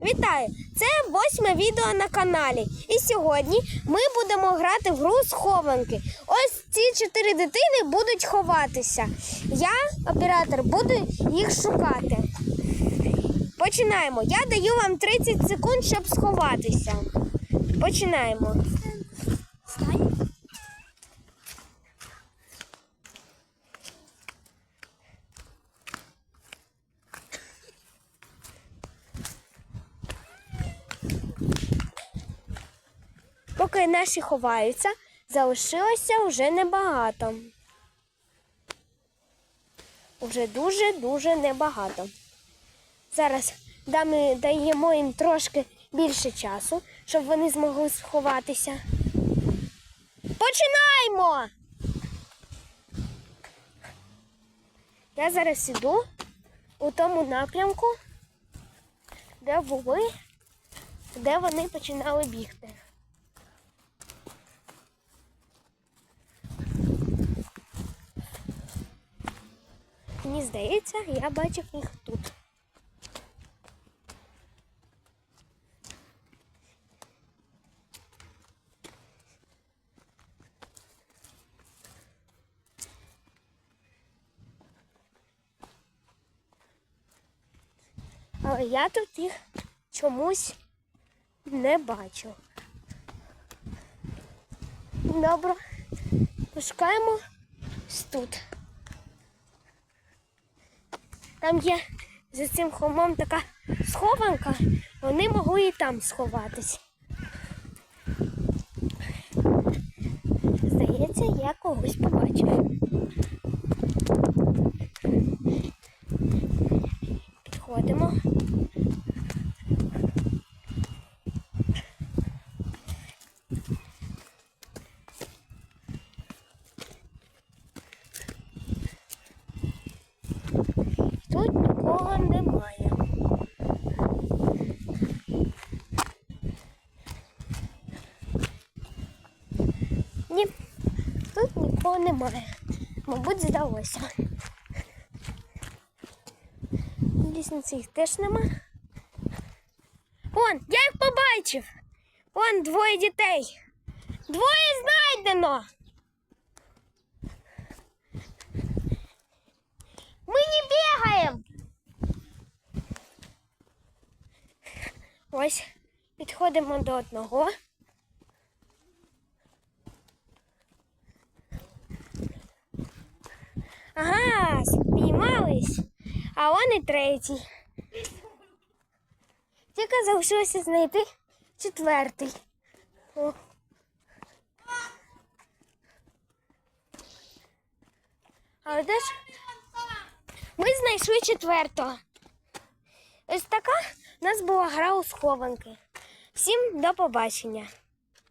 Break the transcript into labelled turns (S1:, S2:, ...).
S1: Вітаю! Це восьме відео на каналі. І сьогодні ми будемо грати в гру схованки. Ось ці чотири дитини будуть ховатися. Я, оператор, буду їх шукати. Починаємо. Я даю вам 30 секунд, щоб сховатися. Починаємо. Поки наші ховаються, залишилося вже небагато. Уже дуже-дуже небагато. Зараз даємо їм трошки більше часу, щоб вони змогли сховатися. Починаємо! Я зараз іду у тому напрямку, де були, де вони починали бігти. Мені здається, я бачив їх тут. Але я тут їх чомусь не бачу. Добре, пошукаємо ось тут. Там є за цим холмом така схованка, вони могли і там сховатись. Здається, я когось побачив. Підходимо. Тут нікого немає. Ні, тут нікого немає. Мабуть, здалося. Лісниці їх теж нема. Вон, я їх побачив. Вон двоє дітей. Двоє знайдено. Ми не бігаємо. Ось підходимо до одного. Ага, спіймались. А он і третій. Тільки залишилося знайти четвертий. О. Але де ж? Ми знайшли четвертого. Ось така у нас була гра у схованки. Всім до побачення.